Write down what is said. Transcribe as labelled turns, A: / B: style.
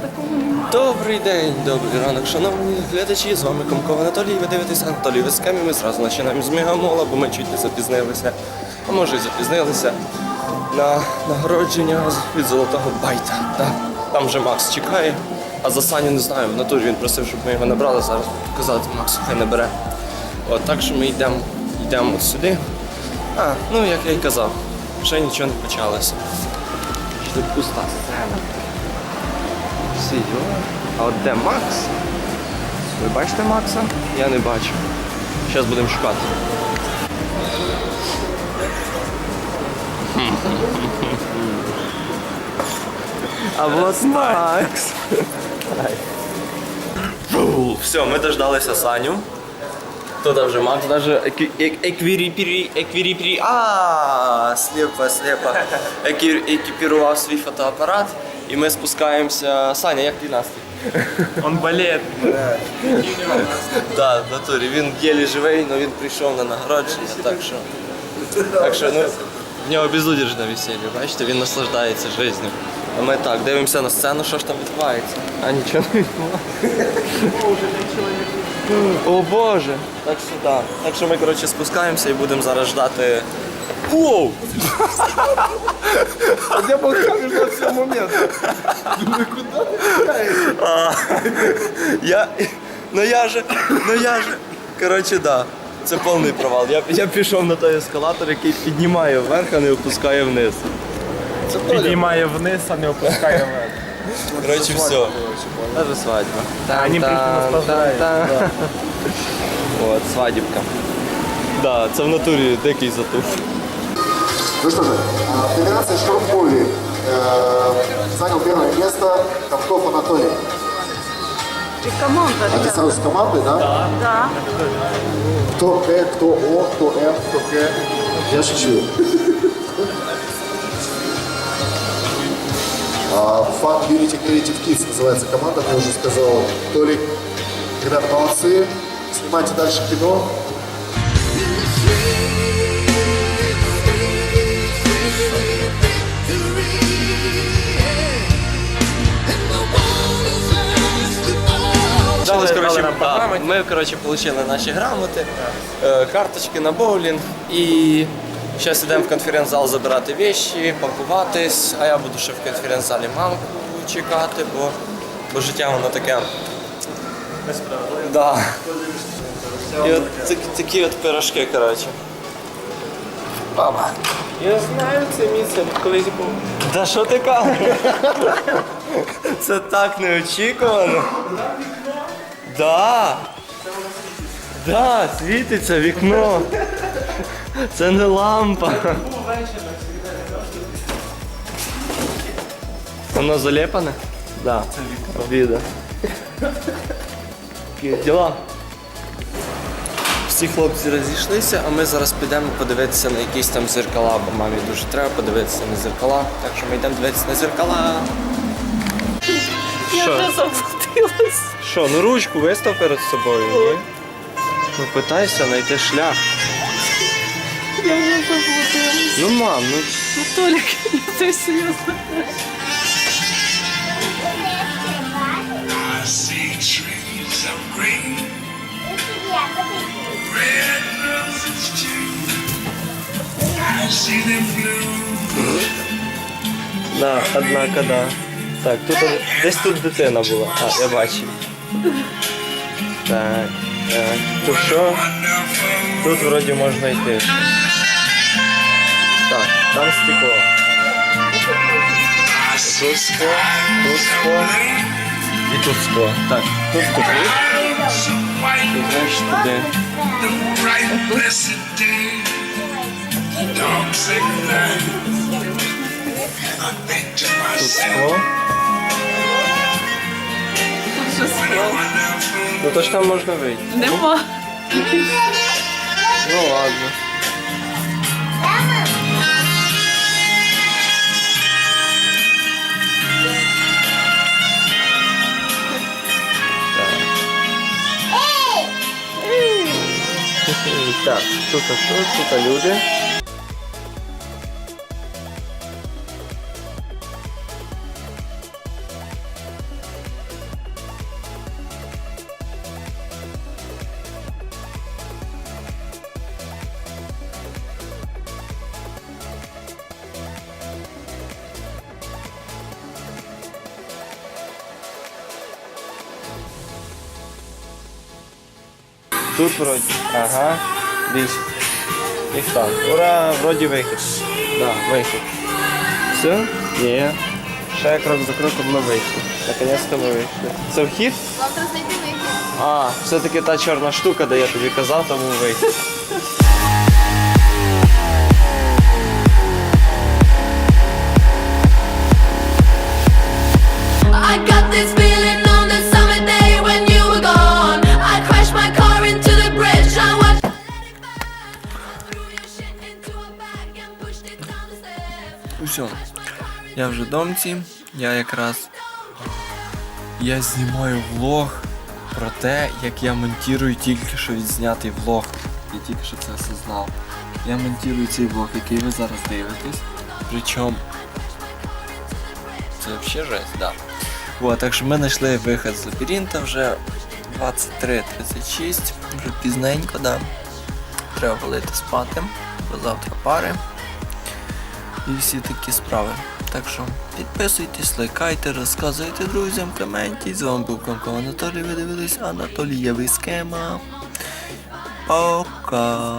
A: такого немає.
B: Добрий день, добрий ранок, шановні глядачі. З вами Комков Анатолій. Ви дивитесь Анатолій Вискамі. Ми зразу починаємо з мегамола, бо ми чуть не запізнилися. А може і запізнилися на нагородження від золотого байта. Так. Там вже Макс чекає. А за Саню не знаю, в натурі він просив, щоб ми його набрали. Зараз буду казати, Макс хай набере. От так що ми йдемо йдемо сюди. А, ну як я й казав, ще нічого не почалося. Ще пуста сцена. Всі діла. А от де Макс? Ви бачите Макса? Я не бачу. Зараз будемо шукати. А вот Макс. Все, ми дождалися Саню. Тут вже Макс даже екві- ек- еквіріпірі, еквіріпірі, а сліпо, сліпо. Екі- Екіпірував свій фотоапарат і ми спускаємося. Саня, як твій настрій?
C: Он болеет.
B: Так, в натурі. Він єлі живий, але він прийшов на нагородження, так що. Так що, ну, в нього безудержне весілля, бачите, він наслаждається життю. А ми так, дивимося на сцену, що ж там відбувається. А нічого не відбувається. О Боже! Так що так. Так що ми, коротше, спускаємося і будемо зараз ждати. Воу!
C: Я подхожу на все момент.
B: Я. Ну я же. Ну я же. Коротше, да. Це повний провал. Я, я пішов на той ескалатор, який піднімає вверх, а не опускає вниз.
C: Піднімає вниз, а не опускає вверх.
B: Коротше, все. Даже свадьба.
C: Они пришли наслаждаются.
B: От, свадібка. Да, це в натурі дикий затух.
D: Ну что же, Федерация Штурмболи э, занял первое место Ковтов Анатолий.
A: Ти команда,
D: А ты сразу с командой, да?
A: Да.
D: Кто К, кто О, кто М, кто К. Я шучу. Fun Unity Creative Kids называется команда, мне уже сказал Толик. Ребята, молодцы. Снимайте дальше кино.
B: Дали, коротше,
C: нам по
B: да, ми коротше, отримали наші грамоти, е, карточки на боулінг і зараз йдемо в конференц-зал забирати вещі, пакуватись, а я буду ще в конференц-залі мамку чекати, бо, бо життя воно таке. Да. І от так- такі от пирожки, коротше. Баба.
C: Я знаю це місце, колись був.
B: Да що ти кажеш? Це так неочікувано. Да. Да, світиться вікно. Це не лампа. Воно залепане? Да. Це. Віда. Такі діла. Всі хлопці розійшлися, а ми зараз підемо подивитися на якісь там зеркала, бо мамі дуже треба подивитися на зеркала. Так що ми йдемо дивитися на зеркала.
A: Я
B: Що?
A: вже заблудилась.
B: Що, ну ручку вистав перед собою, ні? Ну питайся знайти шлях.
A: Я вже заблудилась.
B: Ну мам, ну
A: Ну, Толік, ти серйозно?
E: I see trees of green, red roses too. I see them blue.
B: да, однако, да. Так, тут десь тут дитина була. А, я бачив. Так, так. Тут що? Тут вроді можна йти. Там стекло. Тут скло, тут скло і тут скло. Так, тут
E: white,
B: тут туди. Тут скло. Ну то ж там можна вийти.
A: Нема.
B: Ну ладно. Так. Тут що? Тут люди.
A: Тут вроді. Ага. Більше. І так. Ура, вроді вихід. Да, вихід. Все? Є. Ще крок за кроком ми вийшли. Наконець-то ми вийшли. Це вхід?
F: Завтра знайти вихід.
A: А, все-таки та чорна штука, де я тобі казав, тому вихід.
B: Усьо. Я вже в домці, я якраз. Я знімаю влог про те, як я монтую тільки що відзнятий влог. Я тільки що це осознав. Я монтую цей влог, який ви зараз дивитесь. Причому. Це взагалі жесть, да. Вот, так що ми знайшли вихід з лабіринта вже 23.36, вже пізненько, да. Треба валити спати, бо завтра пари і всі такі справи. Так що підписуйтесь, лайкайте, розказуйте друзям, коментіть. З вами був Комко Анатолій. Ви дивились Анатолієвий схема. Пока.